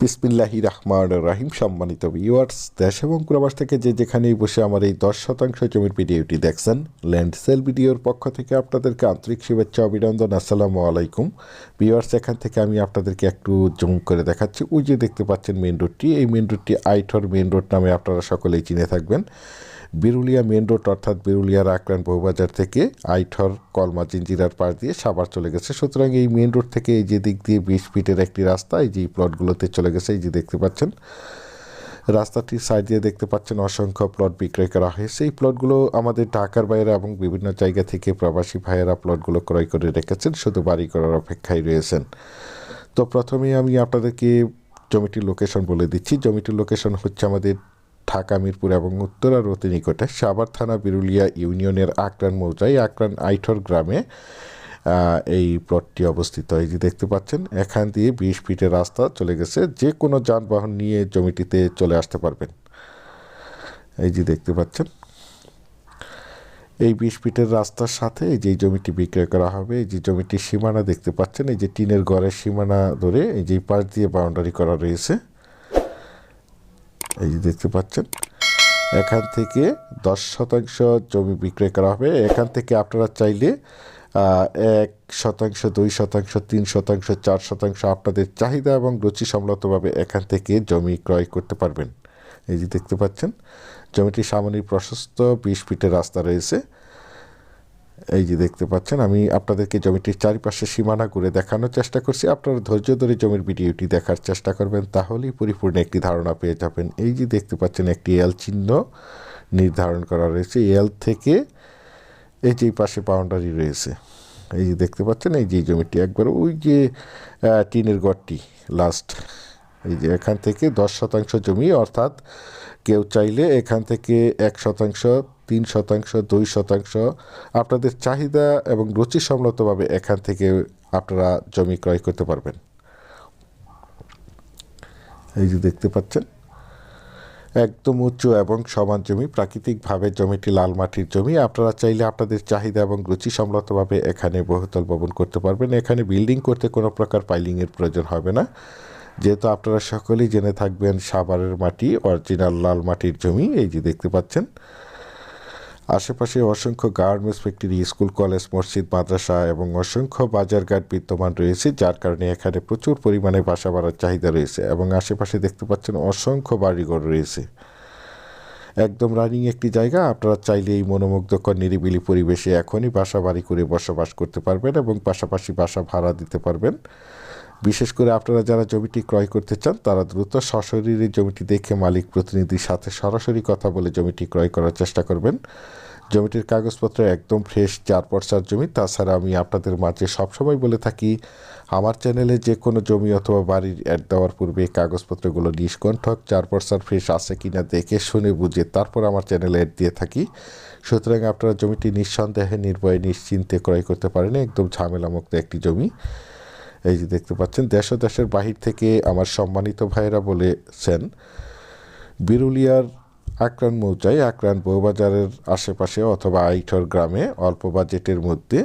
বিসমিল্লাহি রহমান রাহিম, সম্মানিত ভিউয়ার্স দেশ এবং প্রবাস থেকে যে যেখানেই বসে আমার এই দশ শতাংশ জমির ভিডিওটি দেখছেন ল্যান্ড সেল ভিডিওর পক্ষ থেকে আপনাদেরকে আন্তরিক শুভেচ্ছা, অভিনন্দন, আসসালামু আলাইকুম। ভিউয়ার্স এখান থেকে আমি আপনাদেরকে একটু জুম করে দেখাচ্ছি। ওই যে দেখতে পাচ্ছেন মেন রোডটি এই মেন রোডটি আইঠর মেন রোড নামে আপনারা সকলেই চিনে থাকবেন। বিরুলিয়া মেন রোড অর্থাৎ বিরুলিয়ার আক্রান বহুবাজার থেকে আইঠর, কলমা, জিঞ্জিরার পাশ দিয়ে সাবার চলে গেছে। সুতরাং এই মেন রোড থেকে এই যে দিক দিয়ে বিশ ফিটের একটি রাস্তা, এই যে প্লটগুলোতে চলে গেছে, এই যে দেখতে পাচ্ছেন। রাস্তাটির সাইড দিয়ে দেখতে পাচ্ছেন অসংখ্য প্লট বিক্রয় করা হয়েছে। এই প্লটগুলো আমাদের ঢাকার বাইরে এবং বিভিন্ন জায়গা থেকে প্রবাসী ভাইয়েরা প্লটগুলো ক্রয় করে রেখেছেন, শুধু বাড়ি করার অপেক্ষায় রয়েছেন। তো প্রথমেই আমি আপনাদেরকে জমিটির লোকেশন বলে দিচ্ছি। জমিটির লোকেশন হচ্ছে আমাদের ঢাকা, মিরপুর এবং উত্তরা রতি নিকটে সাভার থানা, বিরুলিয়া ইউনিয়নের আকরান মৌজায়, আকরান আইঠর গ্রামে এই প্লটটি অবস্থিত। এই যে দেখতে পাচ্ছেন, এখান দিয়ে বিশ ফিটের রাস্তা চলে গেছে। যে কোনো যানবাহন নিয়ে জমিটিতে চলে আসতে পারবেন। এই যে দেখতে পাচ্ছেন, এই বিশ ফিটের রাস্তার সাথে এই যে জমিটি বিক্রয় করা হবে, এই যে জমিটির সীমানা দেখতে পাচ্ছেন, এই যে টিনের ঘরের সীমানা ধরে এই যে পাশ দিয়ে বাউন্ডারি করা রয়েছে। এই যে দেখতে পাচ্ছেন, এখান থেকে দশ শতাংশ জমি বিক্রয় করা হবে। এখান থেকে আপনারা চাইলে এক শতাংশ, দুই শতাংশ, তিন শতাংশ, চার শতাংশ আপনাদের চাহিদা এবং রুচি সম্মতভাবে এখান থেকে জমি ক্রয় করতে পারবেন। এই যে দেখতে পাচ্ছেন, জমিটি সামনে প্রশস্ত, বিশ ফিটের রাস্তা রয়েছে। এই যে দেখতে পাচ্ছেন, আমি আপনাদেরকে জমিটির চারিপাশে সীমানা করে দেখানোর চেষ্টা করছি। আপনারা ধৈর্য ধরে জমির ভিডিওটি দেখার চেষ্টা করবেন, তাহলেই পরিপূর্ণ একটি ধারণা পেয়ে যাবেন। এই যে দেখতে পাচ্ছেন, একটি এল চিহ্ন নির্ধারণ করা রয়েছে। এল থেকে এই যে পাশে বাউন্ডারি রয়েছে। এই যে দেখতে পাচ্ছেন, এই যে জমিটি একবার ওই যে টিনের গড়টি লাস্ট এই যে এখান থেকে দশ শতাংশ জমি, অর্থাৎ কেউ চাইলে এখান থেকে এক শতাংশ, তিন শতাংশ, দুই শতাংশ, আপনাদের চাহিদা এবং রুচি সম্মতভাবে এখান থেকে আপনারা জমি ক্রয় করতে পারবেন। এই যে দেখতে পাচ্ছেন একদম উচ্চ এবং সমান জমি, প্রাকৃতিকভাবে জমিটি লাল মাটির জমি। আপনারা চাইলে আপনাদের চাহিদা এবং রুচি সম্মতভাবে এখানে বহুতল ভবন করতে পারবেন। এখানে বিল্ডিং করতে কোনো প্রকার পাইলিংয়ের প্রয়োজন হবে না। যেহেতু আপনারা সকলেই জেনে থাকবেন সাভারের মাটি, অরিজিনাল লাল মাটির জমি, এই যে দেখতে পাচ্ছেন। আশেপাশে অসংখ্য গার্মেন্টস, ফ্যাক্টরি, স্কুল, কলেজ, মসজিদ, মাদ্রাসা এবং অসংখ্য বাজারঘাট বিদ্যমান রয়েছে, যার কারণে এখানে প্রচুর পরিমাণে বাসা বাড়ার চাহিদা রয়েছে এবং আশেপাশে দেখতে পাচ্ছেন অসংখ্য বাড়িঘর রয়েছে। একদম রানিং একটি জায়গা, আপনারা চাইলে এই মনোমুগ্ধকর, নিরিবিলি পরিবেশে এখনই বাসা বাড়ি করে বসবাস করতে পারবেন এবং পাশাপাশি বাসা ভাড়া দিতে পারবেন। বিশেষ করে আপনারা যারা জমিটি ক্রয় করতে চান, তারা দ্রুত সশরীরে জমিটি দেখে মালিক প্রতিনিধির সাথে সরাসরি কথা বলে জমিটি ক্রয় করার চেষ্টা করবেন। জমিটির কাগজপত্র একদম ফ্রেশ চার পর্সার জমি। তাছাড়া আমি আপনাদের মাঝে সবসময় বলে থাকি, আমার চ্যানেলে যে কোনো জমি অথবা বাড়ির অ্যাড দেওয়ার পূর্বে কাগজপত্রগুলো নিষ্কণ্ঠক চার পর্সার ফ্রেশ আছে কি না দেখে শুনে বুঝে তারপর আমার চ্যানেলে অ্যাড দিয়ে থাকি। সুতরাং আপনারা জমিটি নিঃসন্দেহে, নির্ভয়ে, নিশ্চিন্তে ক্রয় করতে পারেন। একদম ঝামেলামুক্ত একটি জমি। এই যে দেখতে পাচ্ছেন, দেশ দেশের বাহির থেকে আমার সম্মানিত ভাইয়েরা বলেছেন, বিরুলিয়ার আক্রান মৌজায় আক্রান বউবাজারের আশেপাশে অথবা আইঠর গ্রামে অল্প বাজেটের মধ্যে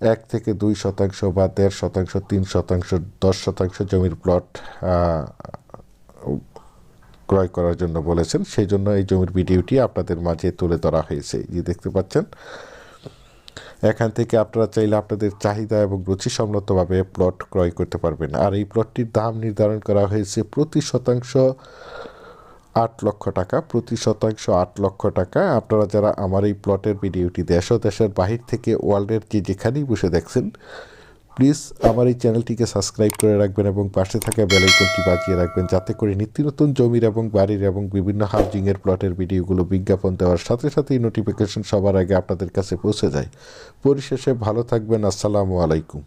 এক থেকে দুই শতাংশ বা দেড় শতাংশ, তিন শতাংশ, দশ শতাংশ জমির প্লট ক্রয় করার জন্য বলেছেন। সেই জন্য এই জমির ভিডিওটি আপনাদের মাঝে তুলে ধরা হয়েছে। যে দেখতে পাচ্ছেন? এখান থেকে আপনারা চাইলে আপনাদের চাহিদা এবং রুচি সম্মতভাবে প্লট ক্রয় করতে পারবেন। আর এই প্লটটির দাম নির্ধারণ করা হয়েছে প্রতি শতাংশ আট লক্ষ টাকা, প্রতি শতাংশ আট লক্ষ টাকা। আপনারা যারা আমার এই প্লটের ভিডিওটি দেশ ও দেশের বাহির থেকে ওয়ার্ল্ডের যে যেখানেই বসে দেখছেন, প্লিজ আমার এই চ্যানেলটিকে সাবস্ক্রাইব করে রাখবেন এবং পাশে থাকা বেলাইকনটি বাজিয়ে রাখবেন, যাতে করে নিত্য নতুন জমির এবং বাড়ির এবং বিভিন্ন হাউজিংয়ের প্লটের ভিডিওগুলো বিজ্ঞাপন দেওয়ার সাথে সাথেই নোটিফিকেশন সবার আগে আপনাদের কাছে পৌঁছে যায়। পরিশেষে ভালো থাকবেন, আসসালামু আলাইকুম।